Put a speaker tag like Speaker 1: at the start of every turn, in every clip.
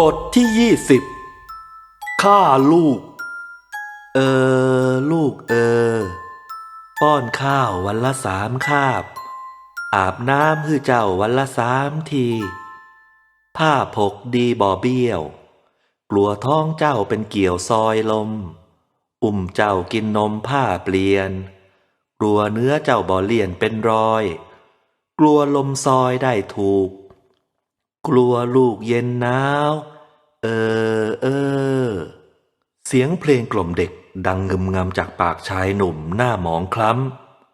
Speaker 1: บทที่ยี่สิบฆ่าลูก เออ ลูกเออ ป้อนข้าววันละสามคาบ อาบน้ำให้เจ้าวันละสามที ผ้าผกดีบ่อเบี้ยว กลัวท้องเจ้าเป็นเกี่ยวซอยลม อุ้มเจ้ากินนมผ้าเปลี่ยน กลัวเนื้อเจ้าบ่อเลี่ยนเป็นรอย กลัวลมซอยได้ถูก กลัวลูกเย็นหนาว เออเออ เสียงเพลงกล่อมเด็กดังงึมงำจากปากชายหนุ่มหน้าหมองคล้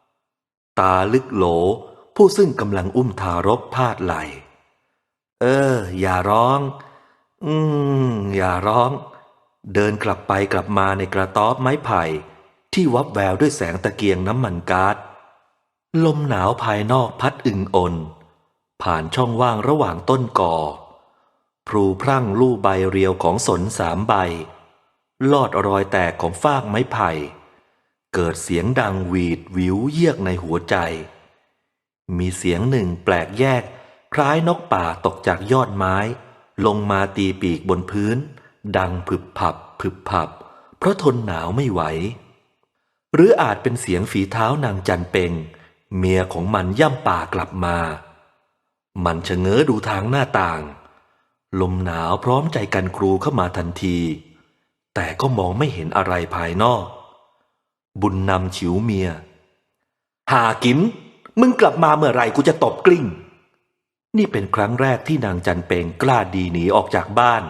Speaker 1: ำ ตาลึกโหลผู้ซึ่งกำลังอุ้มทารกพาดไหล เออ อย่าร้อง อืม อย่าร้อง เดินกลับไปกลับมาในกระต๊อบไม้ไผ่ ที่วับแววด้วยแสงตะเกียงน้ำมันก๊าซลมหนาวภายนอกพัดอึงอน ผ่านช่องว่างระหว่างต้นก่อพลูพรั่งลู่ใบเรียวของสนสามใบ ลอดรอยแตกของฟากไม้ไผ่ เกิดเสียงดังหวีดวิวเยียกในหัวใจ มีเสียงหนึ่งแปลกแยก คล้ายนกป่าตกจากยอดไม้ ลงมาตีปีกบนพื้น ดังผึบผับผึบผับ เพราะทนหนาวไม่ไหว หรืออาจเป็นเสียงฝีเท้านางจันเปงเมียของมันย่ำป่ากลับมา มันชะเง้อดูทางหน้าต่าง ลมหนาวพร้อมใจกันกรูเข้ามาทันที แต่ก็มองไม่เห็นอะไรภายนอก บุญนำฉิวเมีย หากิม มึงกลับมาเมื่อไรกูจะตบกลิ้ง นี่เป็นครั้งแรกที่นางจันเปงกล้าดีหนีออกจากบ้าน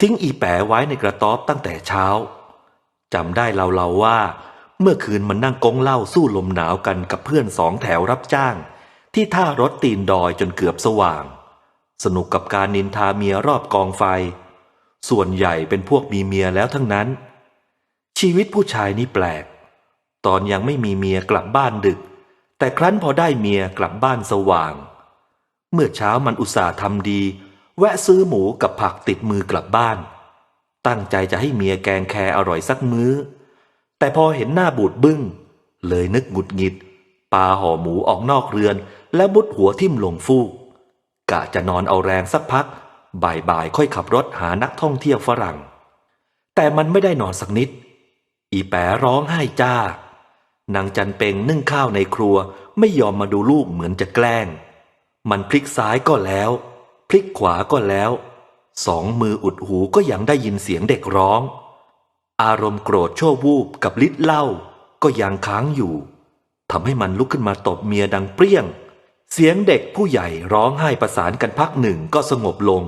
Speaker 1: ทิ้งอีแป๋ไว้ในกระต๊อบตั้งแต่เช้าจำได้เล่าๆว่า เมื่อคืนมันนั่งกงเหล้าสู้ลมหนาวกันกับเพื่อนสองแถวรับจ้าง ที่ท่ารถตีนดอยจนเกือบสว่าง สนุกกับการนินทาเมียรอบกองไฟ ส่วนใหญ่เป็นพวกมีเมียแล้วทั้งนั้น ชีวิตผู้ชายนี่แปลก ตอนยังไม่มีเมียกลับบ้านดึก แต่ครั้นพอได้เมียกลับบ้านสว่าง เมื่อเช้ามันอุตส่าห์ทำดี แวะซื้อหมูกับผักติดมือกลับบ้าน ตั้งใจจะให้เมียแกงแครอร่อยสักมื้อ แต่พอเห็นหน้าบูดบึ้ง เลยนึกหงุดหงิด ปาห่อหมูออกนอกเรือน และบุดหัวทิ่มลงฟูก กะจะนอนเอาแรงสักพัก บ่ายๆค่อยขับรถหานักท่องเที่ยวฝรั่ง แต่มันไม่ได้นอนสักนิด อีแป๋ร้องไห้จ้านางจันเปงนึ่งข้าวในครัวไม่ยอมมาดูลูกเหมือนจะแกล้ง มันพลิกซ้ายก็แล้ว พลิกขวาก็แล้ว สองมืออุดหูก็ยังได้ยินเสียงเด็กร้อง อารมณ์โกรธชั่ววูบกับลิดเหล้าก็ยังค้างอยู่ ทำให้มันลุกขึ้นมาตบเมียดังเปรี้ยง เสียงเด็กผู้ใหญ่ร้องไห้ประสานกันพักหนึ่งก็สงบลง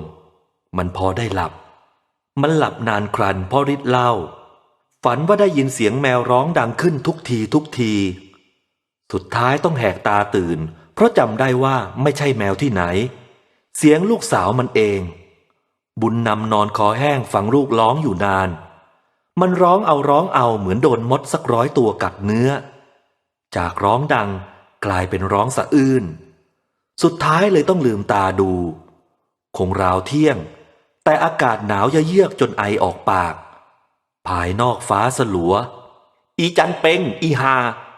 Speaker 1: มันพอได้หลับ มันหลับนานครันเพราะฤทธิ์เหล้าฝันว่าได้ยินเสียงแมวร้องดังขึ้นทุกทีทุกที สุดท้ายต้องแหกตาตื่น เพราะจำได้ว่าไม่ใช่แมวที่ไหน เสียงลูกสาวมันเอง บุญนำนอนคอแห้งฟังลูกร้องอยู่นาน มันร้องเอาร้องเอาเหมือนโดนมดสักร้อยตัวกัดเนื้อ จากร้องดังกลายเป็นร้องสะอื้น สุดท้ายเลยต้องลืมตาดู คงราวเที่ยง แต่อากาศหนาวเยือกจนไอออกปาก ภายนอกฟ้าสลัว อีจันเป็ง อีฮา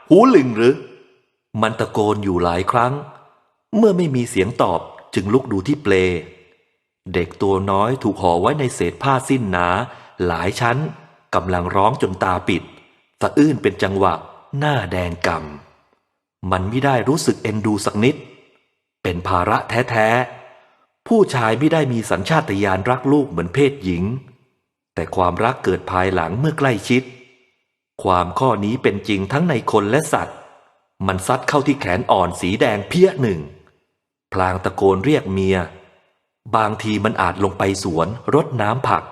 Speaker 1: หูลึงหรือ มันตะโกนอยู่หลายครั้ง เมื่อไม่มีเสียงตอบจึงลุกดูที่เปล เด็กตัวน้อยถูกห่อไว้ในเศษผ้าสิ้นหนา หลายชั้นกำลังร้องจนตาปิดสะอื้นเป็นจังหวะ หน้าแดงกำมันไม่ได้รู้สึกเอ็นดูสักนิด เป็นภาระแท้ๆ ผู้ชายไม่ได้มีสัญชาตญาณรักลูกเหมือนเพศหญิง แต่ความรักเกิดภายหลังเมื่อใกล้ชิด ความข้อนี้เป็นจริงทั้งในคนและสัตว์ มันซัดเข้าที่แขนอ่อนสีแดงเพี้ยหนึ่ง พลางตะโกนเรียกเมีย บางทีมันอาจลงไปสวนรดน้ำผัก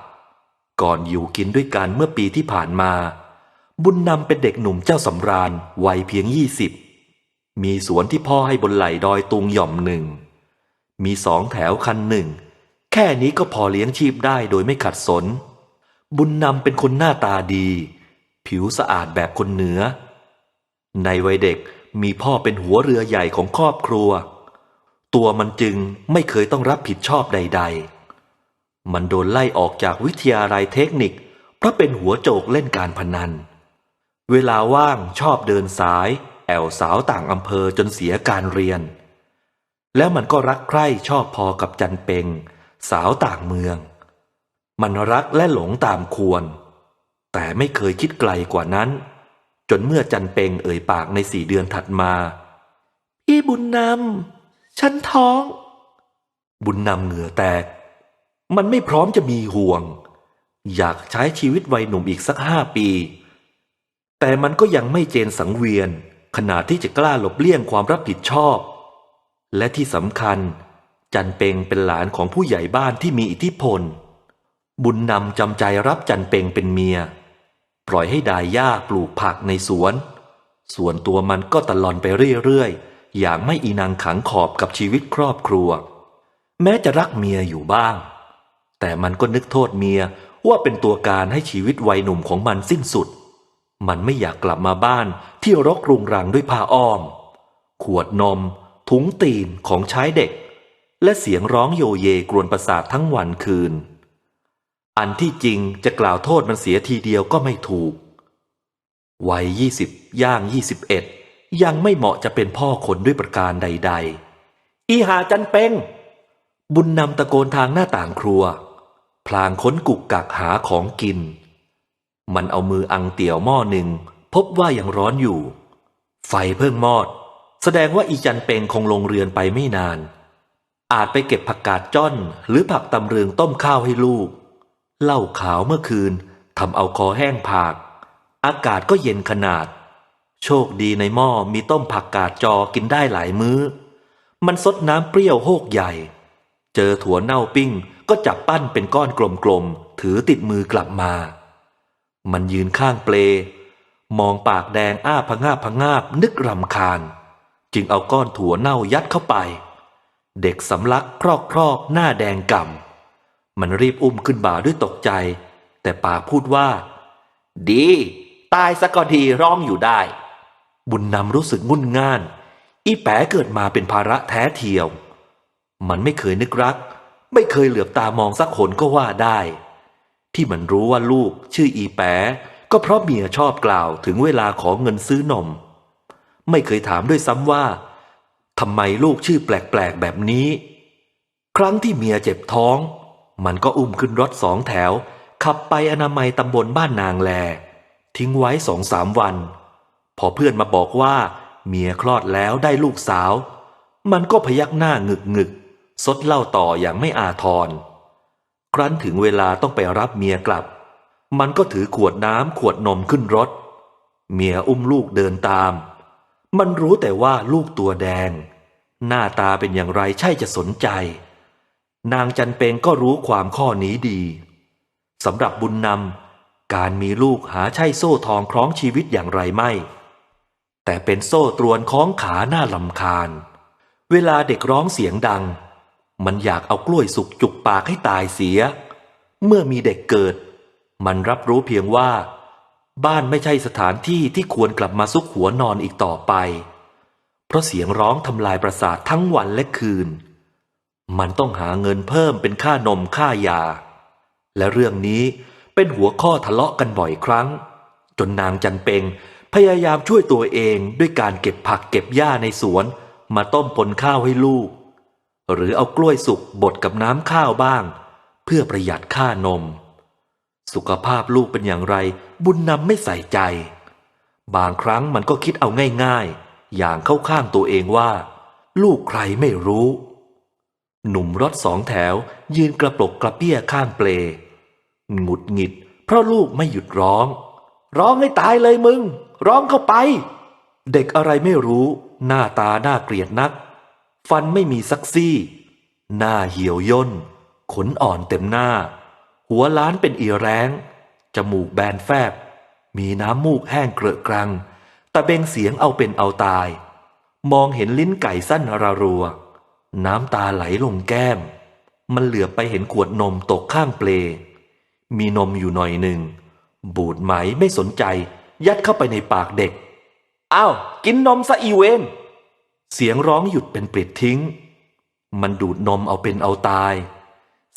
Speaker 1: ก่อนอยู่กินด้วยกันเมื่อปีที่ผ่านมา บุญนำเป็นเด็กหนุ่มเจ้าสำราญวัยเพียงยี่สิบมีสวนที่พ่อให้บนไหลดอยตุงหย่อมหนึ่ง มีสองแถวคันหนึ่ง แค่นี้ก็พอเลี้ยงชีพได้โดยไม่ขัดสน บุญนำเป็นคนหน้าตาดี ผิวสะอาดแบบคนเหนือ ในวัยเด็กมีพ่อเป็นหัวเรือใหญ่ของครอบครัว ตัวมันจึงไม่เคยต้องรับผิดชอบใด ๆ มันโดนไล่ออกจากวิทยาลัยเทคนิคเพราะเป็นหัวโจกเล่นการพนัน เวลาว่างชอบเดินสาย แอวสาวต่างอำเภอจนเสียการเรียน แล้วมันก็รักใคร่ชอบพอกับจันเปง สาวต่างเมือง มันรักและหลงตามควร แต่ไม่เคยคิดไกลกว่านั้น จนเมื่อจันเปงเอ่ยปากในสี่เดือนถัดมา พี่บุญนำฉันท้อง บุญนำเหงื่อแตก มันไม่พร้อมจะมีห่วง อยากใช้ชีวิตวัยหนุ่มอีกสักห้าปี แต่มันก็ยังไม่เจนสังเวียน ขนาดที่จะกล้าหลบเลี่ยงความรับผิดชอบ และที่สำคัญ จันเปงเป็นหลานของผู้ใหญ่บ้านที่มีอิทธิพล บุญนำจำใจรับจันเปงเป็นเมีย ปล่อยให้ดายหญ้าปลูกผักในสวน ส่วนตัวมันก็ตะลอนไปเรื่อยๆ อย่างไม่อีนางขังขอบกับชีวิตครอบครัว แม้จะรักเมียอยู่บ้าง แต่มันก็นึกโทษเมียว่าเป็นตัวการให้ชีวิตวัยหนุ่มของมันสิ้นสุด มันไม่อยากกลับมาบ้านที่รกรุงรังด้วยผ้าอ้อม ขวดนม ถุงตีนของใช้เด็ก และเสียงร้องโยเยกรวนประสาททั้งวันคืน อันที่จริงจะกล่าวโทษมันเสียทีเดียวก็ไม่ถูก วัยยี่สิบย่างยี่สิบเอ็ดยังไม่เหมาะจะเป็นพ่อคนด้วยประการใด ๆ อีหาจันเป็ง บุญนำตะโกนทางหน้าต่างครัว พลางค้นกุกกักหาของกิน มันเอามืออังเตี่ยวหม้อหนึ่ง พบว่ายังร้อนอยู่ ไฟเพิ่งมอด แสดงว่าอีจันเปงคงลงเรือนไปไม่นาน อาจไปเก็บผักกาดจ้อน หรือผักตำเรืองต้มข้าวให้ลูก เหล้าขาวเมื่อคืนทำเอาคอแห้งผาก อากาศก็เย็นขนาด โชคดีในหม้อมีต้มผักกาดจอกินได้หลายมื้อ มันซดน้ำเปรี้ยวโฮกใหญ่ เจอถั่วเน่าปิ้งก็จับปั้นเป็นก้อนกลมๆ ถือติดมือกลับมา มันยืนข้างเปล มองปากแดงอ้าพงาบพงาบนึกรำคาญ จึงเอาก้อนถั่วเน่ายัดเข้าไป เด็กสำลักพรอกพรอกหน้าแดงก่ำมันรีบอุ้มขึ้นบ่าด้วยตกใจ แต่ป่าพูดว่า ดี ตายซะก็ดีร้องอยู่ได้ บุญนำรู้สึกงุ่นง่าน อีแป๋เกิดมาเป็นภาระแท้เทียว มันไม่เคยนึกรัก ไม่เคยเหลือบตามองสักคนก็ว่าได้ ที่มันรู้ว่าลูกชื่ออีแปก็เพราะเมียชอบกล่าวถึงเวลาขอเงินซื้อนม ไม่เคยถามด้วยซ้ำว่าทำไมลูกชื่อแปลกๆแบบนี้ ครั้งที่เมียเจ็บท้อง มันก็อุ้มขึ้นรถสองแถว ขับไปอนามัยตำบลบ้านนางแล ทิ้งไว้สองสามวัน พอเพื่อนมาบอกว่า เมียคลอดแล้วได้ลูกสาว มันก็พยักหน้างึกงึกๆซดเล้าต่ออย่างไม่อาทร ครั้นถึงเวลาต้องไปรับเมียกลับ มันก็ถือขวดน้ำขวดนมขึ้นรถ เมียอุ้มลูกเดินตาม มันรู้แต่ว่าลูกตัวแดง หน้าตาเป็นอย่างไรใช่จะสนใจ นางจันเปงก็รู้ความข้อนี้ดีสำหรับบุญนำการมีลูกหาใช่โซ่ทองคล้องชีวิตอย่างไรไม่ แต่เป็นโซ่ตรวนคล้องขาหน้าลำคาญ เวลาเด็กร้องเสียงดัง มันอยากเอากล้วยสุกจุกปากให้ตายเสีย เมื่อมีเด็กเกิด มันรับรู้เพียงว่า บ้านไม่ใช่สถานที่ที่ควรกลับมาซุกหัวนอนอีกต่อไป เพราะเสียงร้องทำลายประสาททั้งวันและคืน มันต้องหาเงินเพิ่มเป็นค่านมค่ายา และเรื่องนี้เป็นหัวข้อทะเลาะกันบ่อยครั้ง จนนางจันเปงพยายามช่วยตัวเองด้วยการเก็บผักเก็บหญ้าในสวน มาต้มปนข้าวให้ลูก หรือเอากล้วยสุกบดกับน้ำข้าวบ้าง เพื่อประหยัดค่านม สุขภาพลูกเป็นอย่างไร บุญนำไม่ใส่ใจ บางครั้งมันก็คิดเอาง่ายๆ อย่างเข้าข้างตัวเองว่า ลูกใครไม่รู้ หนุ่มรถสองแถวยืนกระปลกกระเปี้ยข้างเปลหงุดหงิด เพราะลูกไม่หยุดร้อง ร้องให้ตายเลยมึง ร้องเข้าไป เด็กอะไรไม่รู้ หน้าตาน่าเกลียดนัก ฟันไม่มีซักซี่ หน้าเหี่ยวย่น ขนอ่อนเต็มหน้า หัวล้านเป็นอีแรงจมูกแบนแฟบ มีน้ำมูกแห้งเกลอะกรังต่เบงเสียงเอาเป็นเอาตาย มองเห็นลิ้นไก่สั้นระรัว น้ำตาไหลลงแก้ม มันเหลือไปเห็นขวดนมตกข้างเปล มีนมอยู่หน่อยหนึ่ง บูดไหมไม่สนใจ ยัดเข้าไปในปากเด็ก อ้าว กินนมซะอีเวน เสียงร้องหยุดเป็นปลิดทิ้ง มันดูดนมเอาเป็นเอาตาย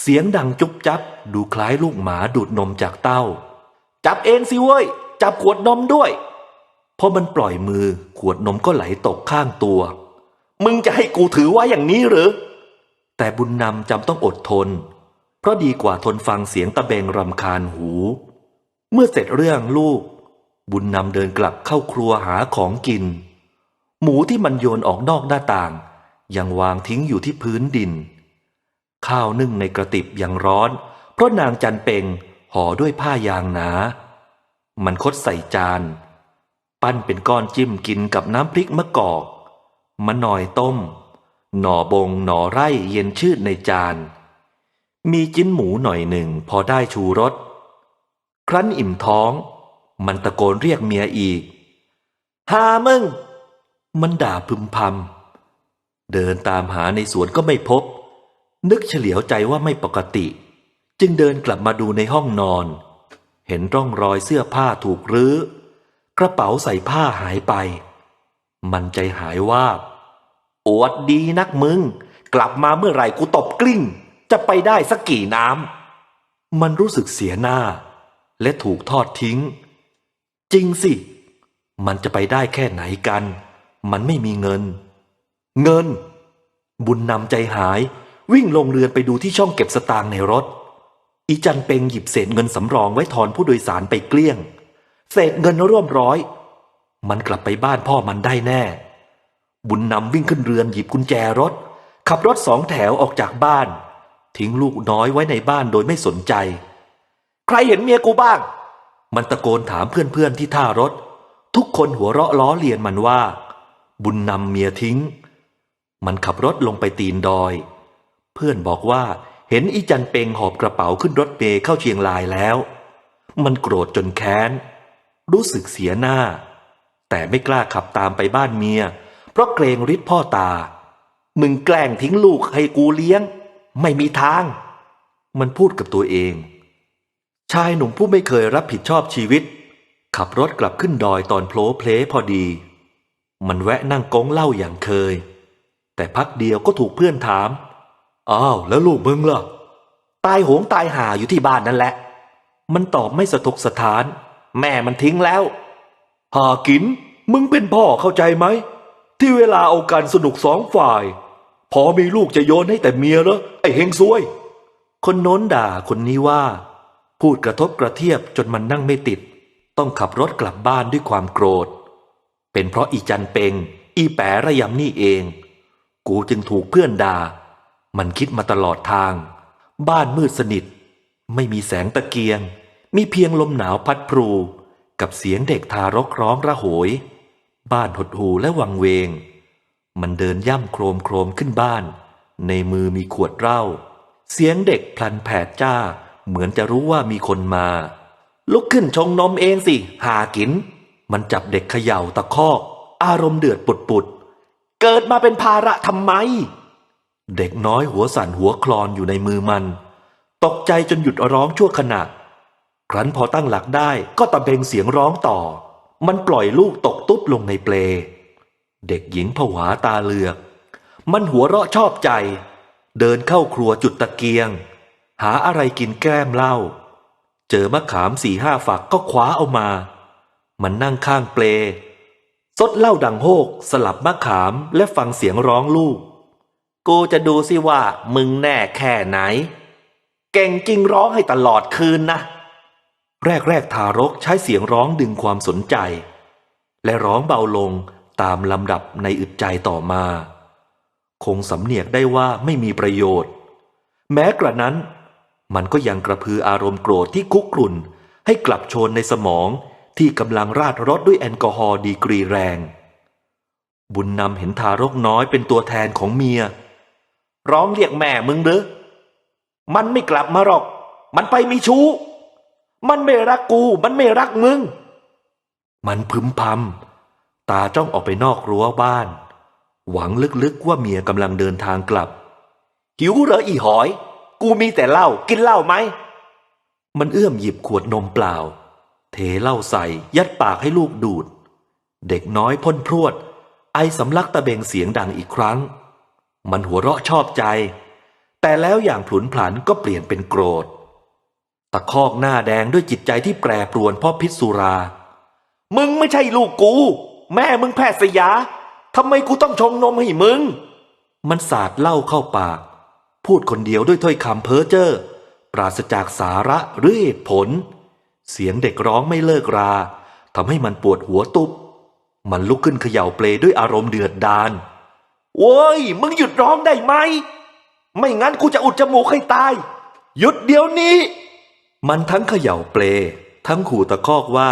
Speaker 1: เสียงดังจุบจับ ดูคล้ายลูกหมาดูดนมจากเต้า จับเองสิเว้ย จับขวดนมด้วย พอมันปล่อยมือขวดนมก็ไหลตกข้างตัว มึงจะให้กูถือไว้อย่างนี้หรือ แต่บุญนำจำต้องอดทน เพราะดีกว่าทนฟังเสียงตะเบงรำคาญหู เมื่อเสร็จเรื่องลูก บุญนำเดินกลับเข้าครัวหาของกิน หมูที่มันโยนออกนอกหน้าต่าง ยังวางทิ้งอยู่ที่พื้นดิน ข้าวนึ่งในกระติบยังร้อน เพราะนางจันเปงห่อด้วยผ้ายางหนา มันคดใส่จาน ปั้นเป็นก้อนจิ้มกินกับน้ำพริกมะกอกมะนอยต้ม หน่อบงหน่อไร่เย็นชืดในจาน มีจิ้นหมูหน่อยหนึ่งพอได้ชูรสครั้นอิ่มท้อง มันตะโกนเรียกเมียอีกหามึง มันด่าพึมพำ เดินตามหาในสวนก็ไม่พบ นึกเฉลียวใจว่าไม่ปกติ จึงเดินกลับมาดูในห้องนอน เห็นร่องรอยเสื้อผ้าถูกรื้อ กระเป๋าใส่ผ้าหายไป มันใจหายว่าอวดดีนักมึง กลับมาเมื่อไหร่กูตบกลิ้ง จะไปได้สักกี่น้ำ มันรู้สึกเสียหน้า และถูกทอดทิ้ง จริงสิ มันจะไปได้แค่ไหนกัน มันไม่มีเงิน เงิน บุญนำใจหาย วิ่งลงเรือนไปดูที่ช่องเก็บสตางค์ในรถ อีจันเปงหยิบเศษเงินสำรองไว้ทอนผู้โดยสารไปเกลี้ยง เศษเงินร่วมร้อย มันกลับไปบ้านพ่อมันได้แน่ บุญนำวิ่งขึ้นเรือนหยิบกุญแจรถ ขับรถสองแถวออกจากบ้าน ทิ้งลูกน้อยไว้ในบ้านโดยไม่สนใจ ใครเห็นเมียกูบ้าง มันตะโกนถามเพื่อนๆที่ท่ารถ ทุกคนหัวเราะล้อเลียนมันว่า บุญนำเมียทิ้ง มันขับรถลงไปตีนดอย เพื่อนบอกว่าเห็นอีจันเปงหอบกระเป๋าขึ้นรถเมล์เข้าเชียงรายแล้ว มันโกรธจนแค้น รู้สึกเสียหน้า แต่ไม่กล้าขับตามไปบ้านเมีย เพราะเกรงฤทธิ์พ่อตา มึงแกล้งทิ้งลูกให้กูเลี้ยง ไม่มีทาง มันพูดกับตัวเอง ชายหนุ่มผู้ไม่เคยรับผิดชอบชีวิต ขับรถกลับขึ้นดอยตอนโผล่เพลพอดี มันแวะนั่งก้งเล้าอย่างเคย แต่พักเดียวก็ถูกเพื่อนถาม อ้าวแล้วลูกมึงล่ะ ตายโหงตายหาอยู่ที่บ้านนั่นแหละ มันตอบไม่สะทกสถาน แม่มันทิ้งแล้ว หากิน มึงเป็นพ่อเข้าใจไหม ที่เวลาเอากันสนุกสองฝ่าย พอมีลูกจะโยนให้แต่เมียเหรอไอ้เฮงซวย คนโน้นด่าคนนี้ว่า พูดกระทบกระเทียบจนมันนั่งไม่ติด ต้องขับรถกลับบ้านด้วยความโกรธ เป็นเพราะอีจันเปง อีแประยำนี่เอง กูจึงถูกเพื่อนด่า มันคิดมาตลอดทาง บ้านมืดสนิท ไม่มีแสงตะเกียง มีเพียงลมหนาวพัดพลูกับเสียงเด็กทารกร้องระโหย บ้านหดหูและวังเวง มันเดินย่ำโครมโครมขึ้นบ้าน ในมือมีขวดเหล้า เสียงเด็กพลันแผดจ้า เหมือนจะรู้ว่ามีคนมา ลุกขึ้นชงนมเองสิ หากิน มันจับเด็กเขย่าตะคอก อารมณ์เดือดปุดปุด เกิดมาเป็นภาระทำไม เด็กน้อยหัวสั่นหัวคลอนอยู่ในมือมัน ตกใจจนหยุดร้องชั่วขณะ ครั้นพอตั้งหลักได้ก็ตะเบงเสียงร้องต่อ มันปล่อยลูกตกตุ๊บลงในเปล เด็กหญิงผวาตาเลือก มันหัวเราะชอบใจ เดินเข้าครัวจุดตะเกียง หาอะไรกินแก้มเหล้าเจอมะขามสี่ห้าฝักก็คว้าเอามา มันนั่งข้างเปลซดเหล้าดังโฮก สลับมะขามและฟังเสียงร้องลูก กูจะดูสิว่ามึงแน่แค่ไหน เก่งจริงร้องให้ตลอดคืนนะแรกแรกๆทารกใช้เสียงร้องดึงความสนใจ และร้องเบาลงตามลำดับในอึดใจต่อมา คงสำเนียกได้ว่าไม่มีประโยชน์ แม้กระนั้น มันก็ยังกระพืออารมณ์โกรธที่คุกรุ่นให้กลับโชนในสมอง ที่กำลังราดรถด้วยแอลกอฮอล์ดีกรีแรง บุญนำเห็นทารกน้อยเป็นตัวแทนของเมีย ร้องเรียกแม่มึงหรือมันไม่กลับมาหรอก มันไปมีชู้ มันไม่รักกู มันไม่รักมึง มันพึมพำตาจ้องออกไปนอกรั้วบ้าน หวังลึกๆว่าเมียกำลังเดินทางกลับ หิวเหรออีหอย กูมีแต่เหล้ากินเหล้าไหม มันเอื้อมหยิบขวดนมเปล่า เทเหล้าใส่ยัดปากให้ลูกดูด เด็กน้อยพ่นพรวด ไอสำลักตะเบงเสียงดังอีกครั้ง มันหัวเราะชอบใจ แต่แล้วอย่างผลุนผันก็เปลี่ยนเป็นโกรธ ตะคอกหน้าแดงด้วยจิตใจที่แปรปรวนเพราะพิษสุรา มึงไม่ใช่ลูกกู แม่มึงแพทย์สยาทำไมกูต้องชงนมให้มึง มันสาดเหล้าเข้าปาก พูดคนเดียวด้วยถ้อยคำเพ้อเจ้อปราศจากสาระหรือเหตุผล เสียงเด็กร้องไม่เลิกราทำให้มันปวดหัวตุบ มันลุกขึ้นเขย่าเปลด้วยอารมณ์เดือดดาลโว้ย มึงหยุดร้องได้ไหม ไม่งั้นกูจะอุดจมูกให้ตาย หยุดเดี๋ยวนี้ มันทั้งเขย่าเปล ทั้งขู่ตะคอกว่า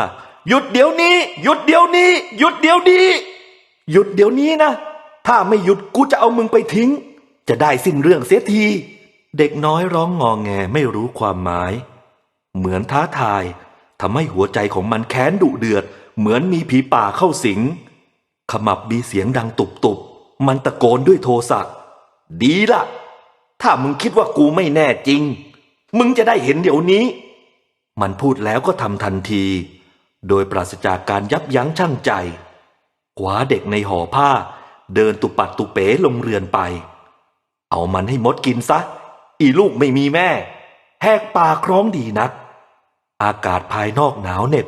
Speaker 1: หยุดเดี๋ยวนี้ หยุดเดี๋ยวนี้ หยุดเดี๋ยวนี้ หยุดเดี๋ยวนี้นะ ถ้าไม่หยุดกูจะเอามึงไปทิ้ง จะได้สิ้นเรื่องเสียที เด็กน้อยร้องงอแงไม่รู้ความหมาย เหมือนท้าทายทำให้หัวใจของมันแค้นดุเดือด เหมือนมีผีป่าเข้าสิง ขมับมีเสียงดังตุบๆมันตะโกนด้วยโทสะดีละถ้ามึงคิดว่ากูไม่แน่จริง มึงจะได้เห็นเดี๋ยวนี้ มันพูดแล้วก็ทำทันที โดยปราศจากการยับยั้งชั่งใจคว้าเด็กในห่อผ้า เดินตุปัดตุเป๋ลงเรือนไป เอามันให้มดกินซะ อีลูกไม่มีแม่ แหกปากคร้องดีนัก อากาศภายนอกหนาวเหน็บ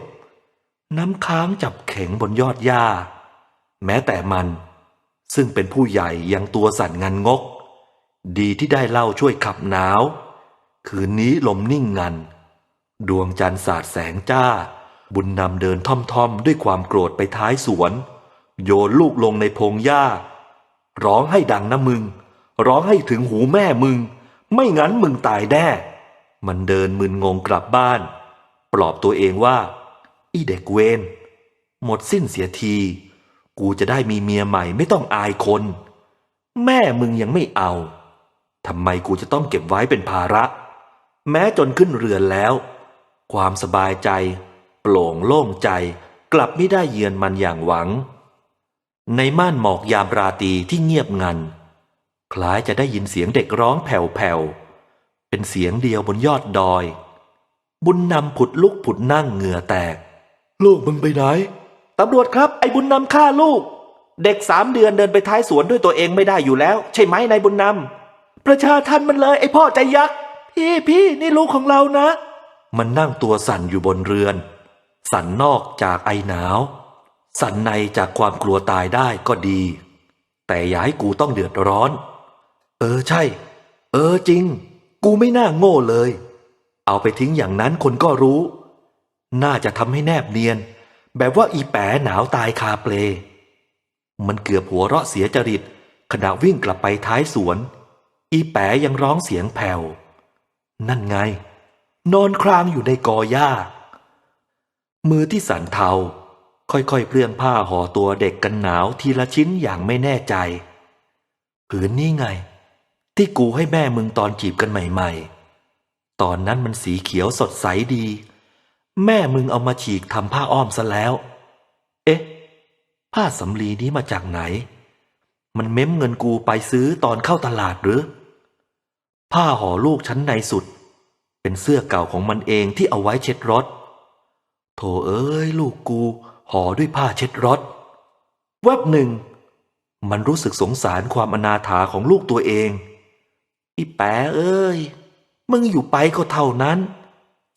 Speaker 1: น้ำค้างจับเข็งบนยอดหญ้า แม้แต่มัน ซึ่งเป็นผู้ใหญ่ยังตัวสั่นงันงก ดีที่ได้เล่าช่วยขับหนาว คืนนี้ลมนิ่งงัน ดวงจันทร์สาดแสงจ้า บุญนำเดินท่อมๆ ด้วยความโกรธไปท้ายสวน โยนลูกลงในพงหญ้า ร้องให้ดังนะมึง ร้องให้ถึงหูแม่มึง ไม่งั้นมึงตายแน่ มันเดินมึนงงกลับบ้าน ปลอบตัวเองว่า อีเด็กเวนหมดสิ้นเสียที กูจะได้มีเมียใหม่ไม่ต้องอายคน แม่มึงยังไม่เอาทำไมกูจะต้องเก็บไว้เป็นภาระ แม้จนขึ้นเรือนแล้ว ความสบายใจ โปร่งโล่งใจกลับไม่ได้เยือนมันอย่างหวัง ในม่านหมอกยามราตรีที่เงียบงัน คล้ายจะได้ยินเสียงเด็กร้องแผ่วๆเป็นเสียงเดียวบนยอดดอย บุญนำผุดลุกผุดนั่งเหงื่อแตก ลูกมึงไปไหน ตำรวจครับ ไอ้บุญนำฆ่าลูก เด็กสามเดือนเดินไปท้ายสวนด้วยตัวเองไม่ได้อยู่แล้ว ใช่ไหมนายบุญนำประชาทันมันเลยไอ้พ่อใจยักษ์พี่พี่นี่ลูกของเรานะ มันนั่งตัวสั่นอยู่บนเรือน สั่นนอกจากไอหนาว สั่นในจากความกลัวตายได้ก็ดี แต่อย่าให้กูต้องเดือดร้อน เออใช่ เออจริง กูไม่น่าโง่เลย เอาไปทิ้งอย่างนั้นคนก็รู้ น่าจะทำให้แนบเนียน แบบว่าอีแป๋หนาวตายคาเปล มันเกือบหัวเราะเสียจริต ขณะวิ่งกลับไปท้ายสวน อีแป๋ยังร้องเสียงแผ่ว นั่นไง นอนครางอยู่ในกอหญ้า มือที่สันเทา ค่อยๆเพลื่องผ้าห่อตัวเด็กกันหนาวทีละชิ้นอย่างไม่แน่ใจ ผืนนี้ไง ที่กูให้แม่มึงตอนจีบกันใหม่ ๆ ตอนนั้นมันสีเขียวสดใสดี แม่มึงเอามาฉีกทำผ้าอ้อมซะแล้ว เอ๊ะ ผ้าสำลีนี้มาจากไหน มันเม้มเงินกูไปซื้อตอนเข้าตลาดหรือ ผ้าห่อลูกชั้นในสุด เป็นเสื้อเก่าของมันเองที่เอาไว้เช็ดรถ โถเอ้ย ลูกกูห่อด้วยผ้าเช็ดรถแวบหนึ่ง มันรู้สึกสงสารความอนาถาของลูกตัวเองอีแปะเอ้ย มึงอยู่ไปก็เท่านั้น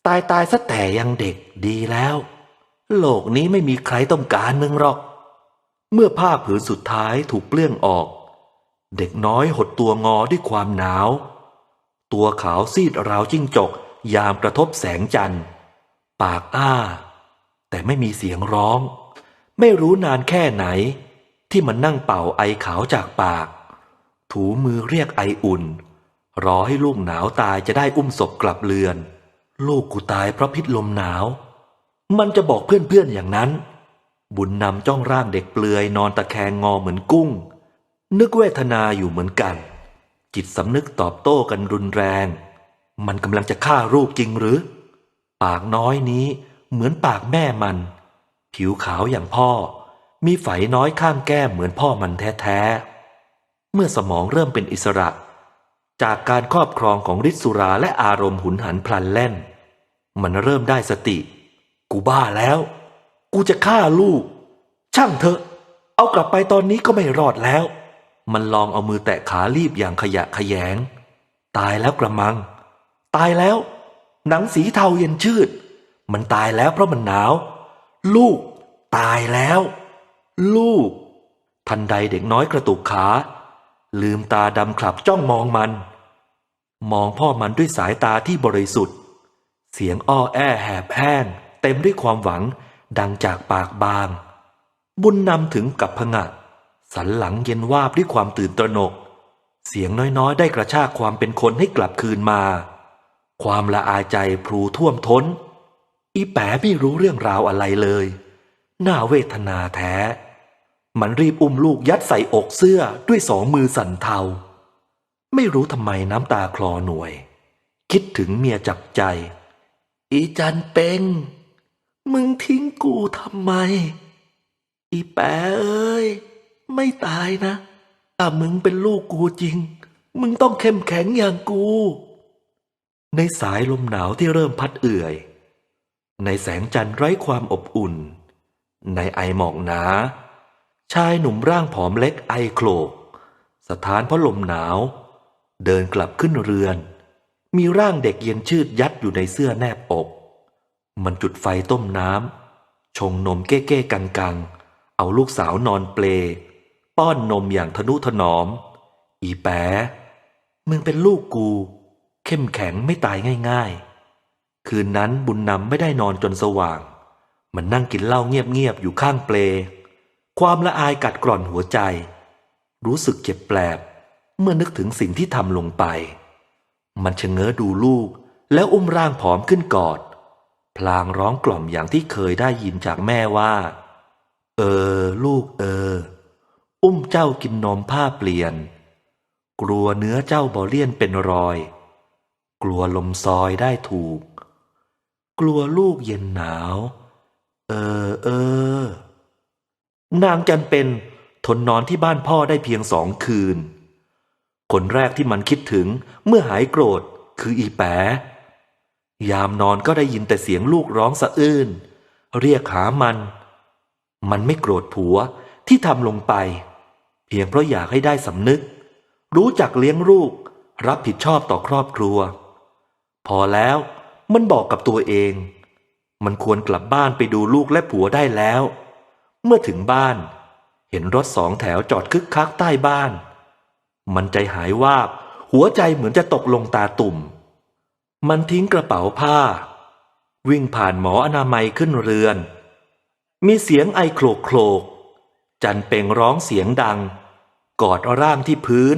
Speaker 1: ตายตายซะแต่ยังเด็กดีแล้ว โลกนี้ไม่มีใครต้องการมึงหรอก เมื่อผ้าผืนสุดท้ายถูกเปลื้องออก เด็กน้อยหดตัวงอด้วยความหนาว ตัวขาวซีดราวจิ้งจก ยามกระทบแสงจันทร์ ปากอ้า แต่ไม่มีเสียงร้อง ไม่รู้นานแค่ไหน ที่มันนั่งเป่าไอขาวจากปาก ถูมือเรียกไออุ่น รอให้ลูกหนาวตายจะได้อุ้มศพกลับเรือน ลูกกูตายเพราะพิษลมหนาว มันจะบอกเพื่อนๆอย่างนั้น บุญนำจ้องร่างเด็กเปลือยนอนตะแคงงอเหมือนกุ้ง นึกเวทนาอยู่เหมือนกัน จิตสำนึกตอบโต้กันรุนแรง มันกำลังจะฆ่าลูกจริงหรือ ปากน้อยนี้เหมือนปากแม่มัน ผิวขาวอย่างพ่อ มีไฝน้อยข้างแก้มเหมือนพ่อมันแท้ๆ เมื่อสมองเริ่มเป็นอิสระ จากการครอบครองของฤทธิสุราและอารมณ์หุนหันพลันแล่น มันเริ่มได้สติ กูบ้าแล้ว กูจะฆ่าลูก ช่างเถอะ เอากลับไปตอนนี้ก็ไม่รอดแล้ว มันลองเอามือแตะขาลีบอย่างขยะขยง ตายแล้วกระมัง ตายแล้ว หนังสีเทาเย็นชืด มันตายแล้วเพราะมันหนาว ลูก ตายแล้ว ลูก ทันใดเด็กน้อยกระตุกขา ลืมตาดำขลับจ้องมองมัน มองพ่อมันด้วยสายตาที่บริสุทธิ์ เสียงอ้อแอแหบแห้ง เต็มด้วยความหวัง ดังจากปากบาง บุญนำถึงกับพงะ สันหลังเย็นวาบด้วยความตื่นตระหนก เสียงน้อยๆ ได้กระชากความเป็นคนให้กลับคืนมา ความละอายใจพลูท่วมท้น อีแป๋ไม่รู้เรื่องราวอะไรเลย น่าเวทนาแท้ มันรีบอุ้มลูกยัดใส่อกเสื้อด้วยสองมือสั่นเทา ไม่รู้ทำไมน้ำตาคลอหน่วย คิดถึงเมียจับใจ อีจันเป็ง มึงทิ้งกูทำไม อีแปเอ้ย ไม่ตายนะ ถ้ามึงเป็นลูกกูจริง มึงต้องเข้มแข็งอย่างกู ในสายลมหนาวที่เริ่มพัดเอื่อย ในแสงจันทร์ไร้ความอบอุ่น ในไอหมอกหนา ชายหนุ่มร่างผอมเล็กไอโคลกสถานเพราะลมหนาว เดินกลับขึ้นเรือน มีร่างเด็กเย็นชืดยัดอยู่ในเสื้อแนบอก มันจุดไฟต้มน้ำชงนมเก้เก้กังกังๆ เอาลูกสาวนอนเปล ป้อนนมอย่างทนุถนอม อีแปะมึงเป็นลูกกู เข้มแข็งไม่ตายง่ายๆ คืนนั้นบุญนำไม่ได้นอนจนสว่าง มันนั่งกินเหล้าเงียบๆอยู่ข้างเปล ความละอายกัดกร่อนหัวใจ รู้สึกเจ็บแปลบ เมื่อนึกถึงสิ่งที่ทำลงไป มันชะเง้อดูลูก แล้วอุ้มร่างผอมขึ้นกอด พลางร้องกล่อมอย่างที่เคยได้ยินจากแม่ว่า เออ ลูกเออ อุ้มเจ้ากินนมผ้าเปลี่ยน กลัวเนื้อเจ้าบอเลี่ยนเป็นรอย กลัวลมซอยได้ถูก กลัวลูกเย็นหนาว เออเออ นางจันเป็นทนนอนที่บ้านพ่อได้เพียงสองคืน คนแรกที่มันคิดถึงเมื่อหายโกรธคืออีแปะยามนอนก็ได้ยินแต่เสียงลูกร้องสะอื้นเรียกหามัน มันไม่โกรธผัวที่ทำลงไป เพียงเพราะอยากให้ได้สำนึก รู้จักเลี้ยงลูก รับผิดชอบต่อครอบครัว พอแล้วมันบอกกับตัวเอง มันควรกลับบ้านไปดูลูกและผัวได้แล้ว เมื่อถึงบ้าน เห็นรถสองแถวจอดคึกคักใต้บ้าน มันใจหายวาบ หัวใจเหมือนจะตกลงตาตุ่ม มันทิ้งกระเป๋าผ้า วิ่งผ่านหมออนามัยขึ้นเรือน มีเสียงไอโครกโครกจันเป่งร้องเสียงดัง กอดร่างที่พื้น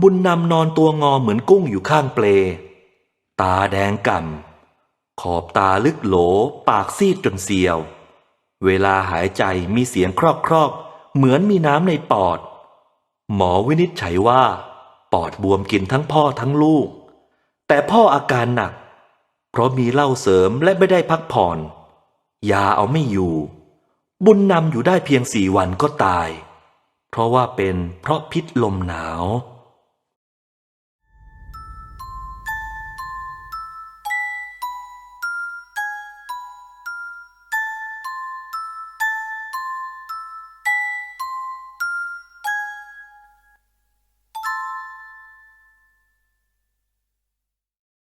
Speaker 1: บุญนำนอนตัวงอเหมือนกุ้งอยู่ข้างเปล ตาแดงก่ำขอบตาลึกโหล ปากซีดจนเสียว เวลาหายใจมีเสียงครอกครอกๆ เหมือนมีน้ำในปอด หมอวินิจฉัยว่า ปอดบวมกินทั้งพ่อทั้งลูก แต่พ่ออาการหนัก เพราะมีเหล้าเสริมและไม่ได้พักผ่อน ยาเอาไม่อยู่ บุญนำอยู่ได้เพียงสี่วันก็ตาย เพราะว่าเป็นเพราะพิษลมหนาว